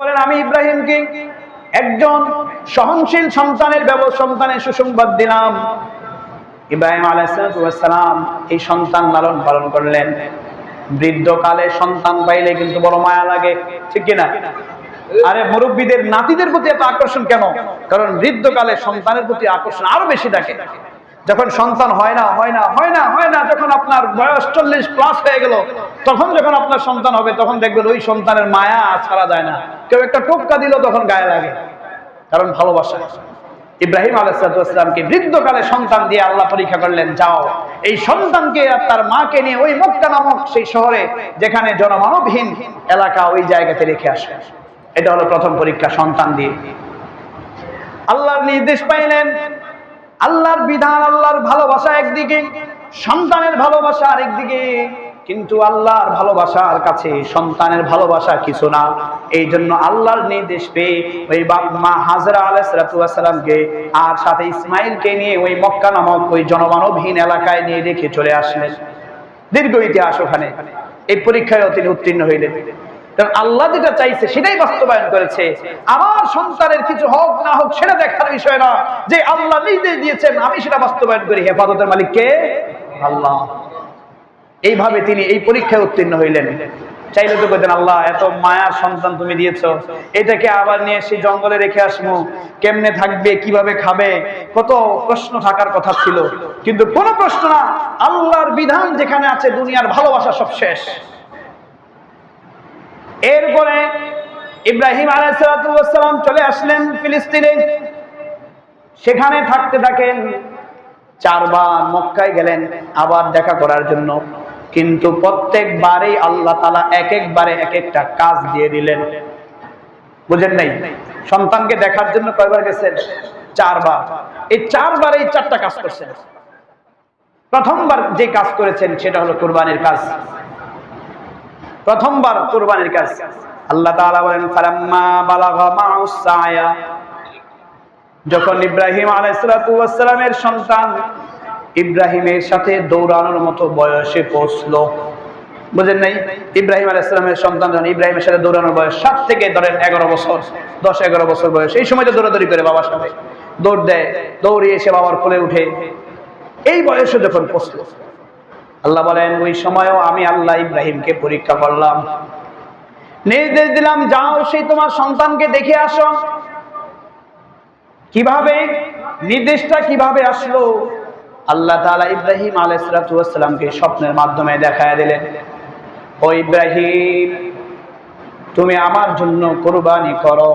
বলেন, আমি ইব্রাহিমকে একজন সহনশীল সন্তানের ব্যবস্থা সন্তানের সুসংবাদ দিলাম। ইব্রাহিম আলাইসালাম এই সন্তান লালন পালন করলেন। বৃদ্ধকালে সন্তান পাইলে কিন্তু বড় মায়া লাগে, ঠিক কিনা? আরে মুরব্বীদের, নাতিদের প্রতি এত আকর্ষণ কেন? কারণ বৃদ্ধকালে সন্তানের প্রতি আকর্ষণ আরও বেশি থাকে। যখন সন্তান হয় না হয় না হয় না হয় না, যখন আপনার বয়স চল্লিশ প্লাস হয়ে গেল, তখন যখন আপনার সন্তান হবে, তখন দেখবেন ওই সন্তানের মায়া ছাড়া যায় না। কেউ একটা টোপকা দিল, তখন গায়ে লাগে। কারণ ভালোবাসা। ইব্রাহিম আলাইসালামকে বৃদ্ধকালে সন্তান দিয়ে আল্লাহ পরীক্ষা করলেন, যাও। এই সন্তানকে আর তার মাকে নিয়ে ওই মক্কা নামক সেই শহরে, যেখানে জনমানবহীন এলাকা ওই জায়গাতে রেখে আসে। এটা হলো প্রথম পরীক্ষা, সন্তান দিয়ে। আল্লাহর নির্দেশ পাইলেন। আল্লাহর বিধান, আল্লাহর ভালোবাসা একদিকে, সন্তানের ভালোবাসা আরেকদিকে। কিন্তু আল্লাহর ভালোবাসার কাছে সন্তানের ভালোবাসা কিছু না। এই জন্য আল্লাহর নির্দেশ পেয়ে ওই মা হাজরা আলাইসালামকে আর সাথে ইসমাইলকে নিয়ে ওই মক্কা নামক ওই জনমানবহীন এলাকায় নিয়ে রেখে চলে আসলেন। দীর্ঘ ইতিহাস ওখানে। এই পরীক্ষায়ও তিনি উত্তীর্ণ হইলেন। আল্লাহ যেটা চাইছে সেটাই বাস্তবায়ন করেছে। আমার সন্তানের কিছু হোক না হোক সেটা দেখার বিষয় না। যে আল্লাহ নির্দেশ দিয়েছেন, আমি সেটা বাস্তবায়ন করি। হেফাজতের মালিক কে? আল্লাহ। এইভাবে তিনি এই পরীক্ষায় উত্তীর্ণ হইলেন। চাইলে তো বলতেন আল্লাহ, এত মায়ার সন্তান তুমি দিয়েছ। এটাকে আবার নিয়ে সেই জঙ্গলে রেখে আসব কেমনে থাকবে, কীভাবে খাবে? কত প্রশ্ন থাকার কথা ছিল। কিন্তু কোনো প্রশ্ন না, আল্লাহর বিধান যেখানে আছে, দুনিয়ার ভালোবাসা সব শেষ। এরপরে ইব্রাহিম আলাইসালাম চলে আসলেন ফিলিস্তিনে। সেখানে থাকতে থাকেন, চারবার মক্কায় গেলেন, আবার দেখা করার জন্য। কিন্তু প্রত্যেকবারেই আল্লাহ তালা এক একবারে এক একটা কাজ দিয়ে দিলেন। বুঝেন নাই? সন্তানকে দেখার জন্য কয়বার গেছেন? চারবার। এই চারবার এই চারটা কাজ করছেন। প্রথমবার যে কাজ করেছেন সেটা হলো কোরবানির কাজ। প্রথমবার কোরবানির কাজ। আল্লাহ তাআলা বলেন, ফালাম্মা বালাগা মাউস সায়া। যখন ইব্রাহিম আলাইসালামের সন্তান ইব্রাহিমের সাথে দৌড়ানোর মতো বয়সে পৌঁছলো। বুঝেন নাই? ইব্রাহিম আলাইসালামের সন্তান যখন ইব্রাহিমের সাথে দৌড়ানোর বয়স সাত থেকে ধরেন এগারো বছর, দশ, এগারো বছর বয়স, এই সময় তো দৌড়াদৌড়ি করে বাবার সাথে। দৌড় দেয়, দৌড়িয়ে এসে বাবার কোলে উঠে। এই বয়সে যখন পৌঁছলো, আল্লাহ বলেন, ওই সময়ও আমি আল্লাহ ইব্রাহিমকে পরীক্ষা করলাম। নির্দেশ দিলাম, যাও সেই তোমার সন্তানকে দেখে আসো। কীভাবে? নির্দেশটা কীভাবে আসলো? আল্লাহ তাআলা ইব্রাহিম আলাইসালামকে স্বপ্নের মাধ্যমে দেখায় দিলেন, ও ইব্রাহিম, তুমি আমার জন্য কোরবানি করো।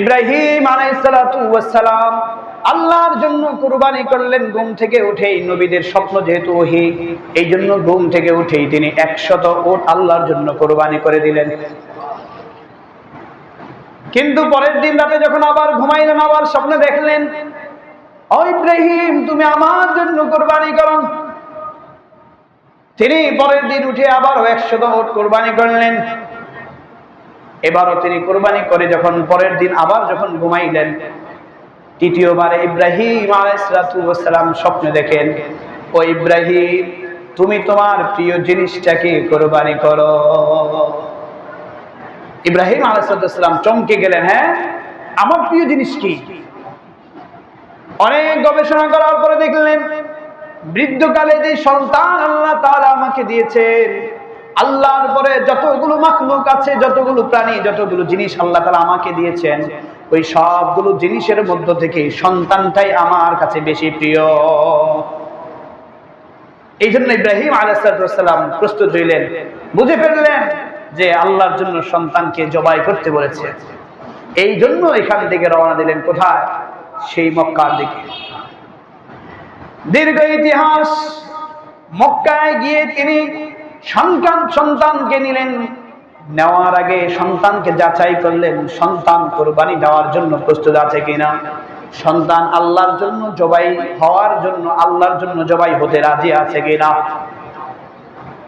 ইব্রাহিম আলাইসালাম আল্লাহর জন্য কুরবানি করলেন, ঘুম থেকে উঠেই নবীদের স্বপ্ন যেহেতু ওহি, এই জন্য ঘুম থেকে উঠেই তিনি একশত ওট আল্লাহর জন্য কোরবানি করে দিলেন। কিন্তু পরের দিন রাতে যখন আবার ঘুমাইলেন, আবার স্বপ্নে দেখলেন তুমি আমার জন্য কোরবানি করো। তিনি পরের দিন উঠে আবারও একশত ওট কোরবানি করলেন। এবারও তিনি কোরবানি করে যখন পরের দিন আবার যখন ঘুমাইলেন, তৃতীয়বারে ইব্রাহিম আলাইসালাম স্বপ্নে দেখেন, ও ইব্রাহিম, তুমি তোমার প্রিয় জিনিসটাকে কোরবানি করো। ইব্রাহিম আলাইসালাম চমকে গেলেন হ্যাঁ আমার প্রিয় জিনিস কি? অনেক গবেষণা করার পরে দেখলেন, বৃদ্ধকালে যে সন্তান আল্লাহ তারা আমাকে দিয়েছেন, আল্লাহর পরে যতগুলো মাখলুক আছে, যতগুলো প্রাণী, যতগুলো জিনিস আল্লাহ তালা আমাকে দিয়েছেন, ওই সবগুলো জিনিসের মধ্য থেকে সন্তানটাই আমার কাছে বেশি প্রিয়। এই জন্য ইব্রাহিম আলাইসালাম প্রস্তুত হইলেন। বুঝে ফেললেন যে আল্লাহর জন্য সন্তানকে জবাই করতে বলেছে। এই জন্য এখান থেকে রওনা দিলেন কোথায়? সেই মক্কার দিকে। দীর্ঘ ইতিহাস, মক্কায় গিয়ে তিনি সন্তান সন্তানকে নিলেন। নেওয়ার আগে সন্তানকে যাচাই করলেন, সন্তান কোরবানি দেওয়ার জন্য প্রস্তুত আছে কিনা? সন্তান আল্লাহর জন্য জবাই হওয়ার জন্য, আল্লাহর জন্য জবাই হতে রাজি আছে কিনা?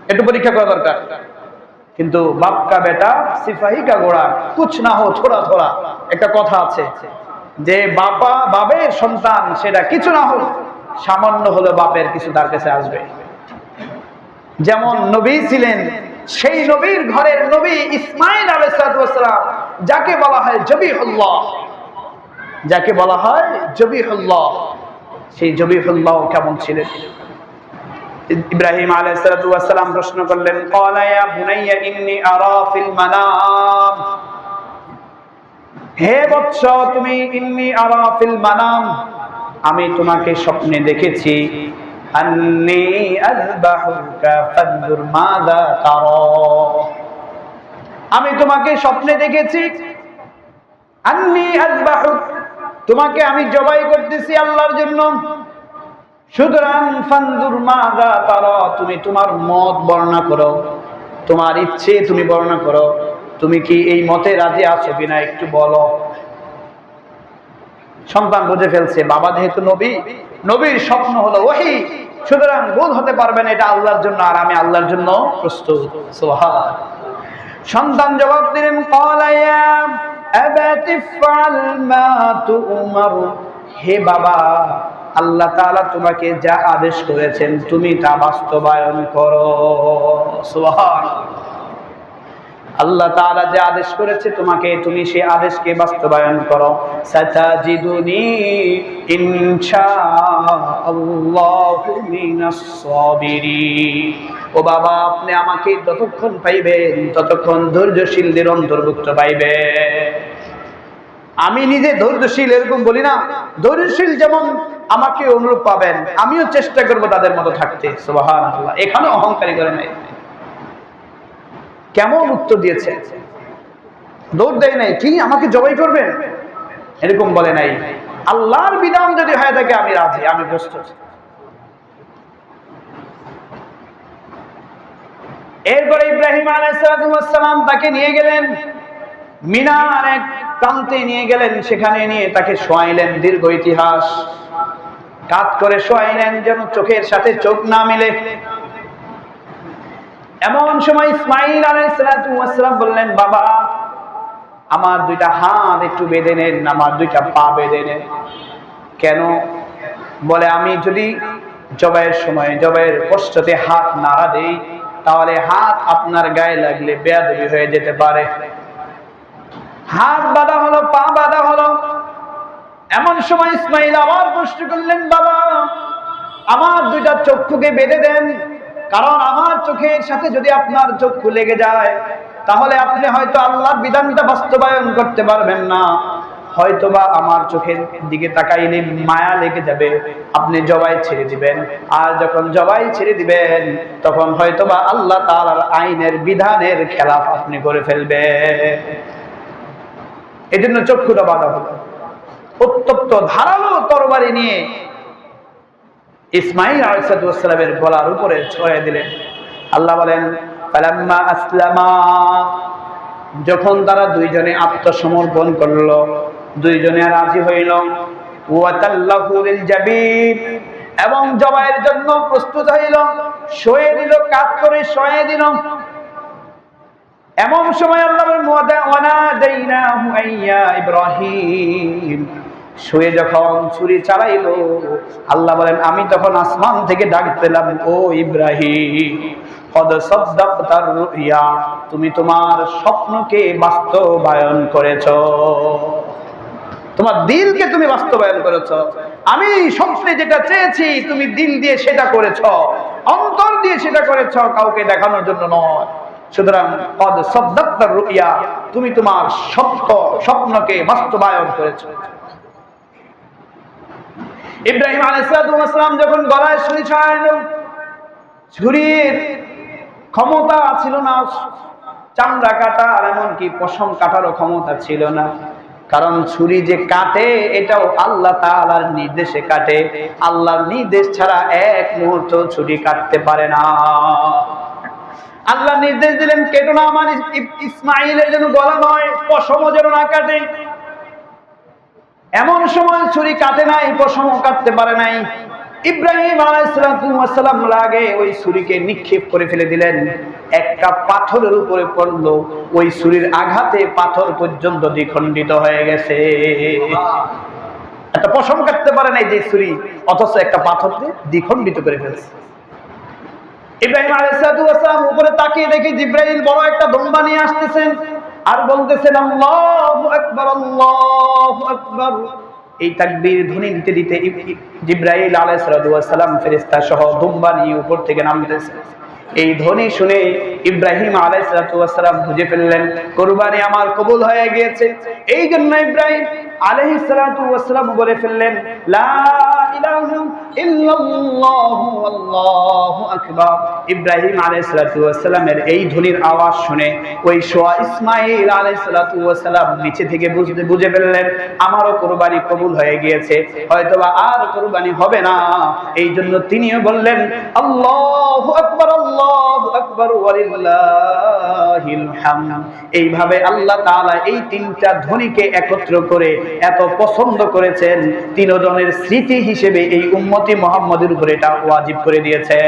একটু পরীক্ষা করা দরকার। কিন্তু বাপকা বেটা, সিপাহী কা গোড়া, কুছ না হো, থোড়া থোড়া, একটা কথা আছে। যে বাবা, বাবের সন্তান, সেটা কিছু না হোক, সামান্য হলে বাপের কিছু তার কাছে আসবে। যেমন নবী ছিলেন, সেই নবীর ঘরের নবী ইসমাইল আলাইসালাম যাকে বলা হয় জবিহুল্লাহ। যাকে বলা হয় জবিহুল্লাহ। সেই জবিহুল্লাহ কেমন ছিলেন? ইব্রাহিম আলাইসালাম প্রশ্ন করলেন, "ক্বালা ইয়া বুনাইয়া, ইন্নী আরা মানাম। হে বৎস, তুমি ইন্নি আরা ফিল মানাম। আমি তোমাকে স্বপ্নে দেখেছি। আন্নি আযবাহুকা ফানজুর মাযা তারা। আমি তোমাকে স্বপ্নে দেখেছি। আন্নি আযবাহুক তোমাকে আমি জবাই করতেছি আল্লাহর জন্য। সুতরাং ফানজুর মাযা তারা, তুমি তোমার মত বর্ণনা করো। তোমার ইচ্ছে তুমি বর্ণনা করো। তুমি কি এই মতে রাজি আছো? কিনা একটু বলো। সন্তান বুঝে ফেলছে, বাবা যেহেতু নবী, নবীর স্বপ্ন হলো ওহি। সুতরাং ভুল হতে পারবে না, এটা আল্লাহর জন্য, আর আমি আল্লাহর জন্য প্রস্তুত। সন্তান জবাব দিলেন হে বাবা, আল্লাহ তাআলা তোমাকে যা আদেশ করেছেন, তুমি তা বাস্তবায়ন করো। সুবহান আল্লাহ তাআলা যে আদেশ করেছে তোমাকে, তুমি সেই আদেশকে বাস্তবায়ন করো। ও বাবা, আপনি আমাকে যতক্ষণ পাইবেন, ততক্ষণ ধৈর্যশীলদের অন্তর্ভুক্ত পাইবেন আমি নিজে ধৈর্যশীল, এরকম বলি না। ধৈর্যশীল যেমন আমাকে অনুরূপ পাবেন, আমিও চেষ্টা করব তাদের মতো থাকতে। সুবহানাল্লাহ। এখানে অহংকারী করে নাই। কেমন উত্তর দিয়েছে? দৌড় দেয় নাই। কি? আমাকে জবাই করবেন? এরকম বলে নাই। আল্লাহর বিধান যদি হয়ে থাকে আমি রাজি আমি প্রস্তুত। এরপরে ইব্রাহিম আলাইসালাম তাকে নিয়ে গেলেন। মিনার এক প্রান্তে নিয়ে গেলেন। সেখানে নিয়ে তাকে শোয়াইলেন। দীর্ঘ ইতিহাস। কাত করে শোয়াইলেন যেন চোখের সাথে চোখ না মিলে। এমন সময় ইসমাইল আলাইসালাম বললেন, বাবা, আমার দুইটা হাত একটু বেঁধে নেন, আমার দুইটা পা বেঁধে নেন। কেন? বলে, আমি যদি জবাইয়ের সময় জবাইয়ের কষ্টতে হাত নাড়া দেই, তাহলে হাত আপনার গায়ে লাগলে বেয়াদবি হয়ে যেতে পারে। হাত বাঁধা হলো, পা বাঁধা হলো। এমন সময় ইসমাইল আবার প্রশ্ন করলেন, বাবা, আমার দুইটা চক্ষুকে বেঁধে দেন কারণ আমার চোখের সাথে যদি আপনার চক্ষু লেগে যায়, তাহলে আপনি হয়তো আল্লাহর বিধানটা বাস্তবায়ন করতে পারবেন না। হয়তোবা আমার চোখের দিকে তাকাইলে মায়া লেগে যাবে, আপনি জবাই ছেড়ে দিবেন। আর যখন জবাই ছেড়ে দিবেন, তখন হয়তোবা আল্লাহ তাআলার আইনের বিধানের খেলাফ আপনি করে ফেলবেন। এই জন্য চক্ষুটা বাধা হলো। উত্তপ্ত ধারালো তরবারি নিয়ে ইসমাইল আলাইসালামের গলার উপরে ছড়িয়ে দিলেন। আল্লাহ বলেন যখন তারা দুইজনে আত্মসমর্পণ করল, দুইজনে রাজি হইল। এবং জবাইয়ের জন্য প্রস্তুত হইল। শোয়ে দিল, কাজ করে শোয়ে দিল। এমন সময় আল্লাহ ইব্রাহিম। শুয়ে যখন ছুরি চালাইলো, আল্লাহ বলেন, আমি তখন আসমান থেকে ডাক পেলাম, ও ইব্রাহিম তুমি তোমার স্বপ্নকে বাস্তবায়ন করেছ। তোমার দিলকে তুমি বাস্তবায়ন করেছ। আমি স্বপ্নে যেটা চেয়েছি, তুমি দিল দিয়ে সেটা করেছ। অন্তর দিয়ে সেটা করেছ, কাউকে দেখানোর জন্য নয়। সুতরাং পদ সদ্দাক্তার রুইয়া, তুমি তোমার সত্য স্বপ্নকে বাস্তবায়ন করেছ। ইব্রাহিম আলাইসালাম যখন গলায় ছুরি ছড়াইল, ছুরির ক্ষমতা ছিল না, চামড়া কাটা আর এমনকি পশম কাটারও ক্ষমতা ছিল না। কারণ ছুরি যে কাটে, এটাও আল্লাহ তাআলার নির্দেশে কাটে। আল্লাহর নির্দেশ ছাড়া এক মুহূর্ত ছুরি কাটতে পারে না। আল্লাহ নির্দেশ দিলেন, কেটো না আমার ইস- ইসমাইলের যেন গলা নয় পশম যেন না কাটে। এমন সময় ছুরি কাটে নাই পশম কাটতে পারে নাই। ইব্রাহিম আলাইসালাম লাগে ওই ছুরিকে নিক্ষেপ করে ফেলে দিলেন। একটা পাথরের উপরে পড়ল, ওই ছুরির আঘাতে পাথর পর্যন্ত দ্বিখণ্ডিত হয়ে গেছে। একটা পশম কাটতে পারে নাই যে ছুরি, অথচ একটা পাথর দিয়ে দ্বিখণ্ডিত করে ফেলছে। ইব্রাহিম আলাইহিসসালাম উপরে তাকিয়ে দেখি জিব্রাইল বড় একটা দম্বা নিয়ে আসতেছেন। আর বলতেছেন, আল্লাহু আকবার আল্লাহু আকবার। এই তাকবীর ধ্বনি দিতে দিতে জিব্রাইল আলাইহিসসালাম ফেরেশতা সহ দুম্বা নিয়ে উপর থেকে নামতেছে। এই ধ্বনি শুনে ইব্রাহিম আলাইহিসসালাম বুঝে ফেললেন, কোরবানি আমার কবুল হয়ে গিয়েছে। এই জন্য ইব্রাহিম আলাইহিসসালাম বলে ফেললেন, লা ইলাহা ইল্লাল্লাহু, আল্লাহু আকবার। ইব্রাহিম আলাইহিসসালামের এই ধ্বনির আওয়াজ শুনে ওই সোয়া ইসমাইল আলাইহিসসালাম নিচে থেকে বুঝতে বুঝে ফেললেন, আমারও কোরবানি কবুল হয়ে গিয়েছে, হয়তোবা আর কোরবানি হবে না। এই জন্য তিনিও বললেন, আল্লাহু আকবার আল্লাহু আকবার এইভাবে আল্লাহ তাআলা এই তিনটা ধ্বনিকে একত্র করে এত পছন্দ করেছেন, তিনজনের স্মৃতি হিসেবে এই উম্মতি মোহাম্মদের উপরে এটা ওয়াজিব করে দিয়েছে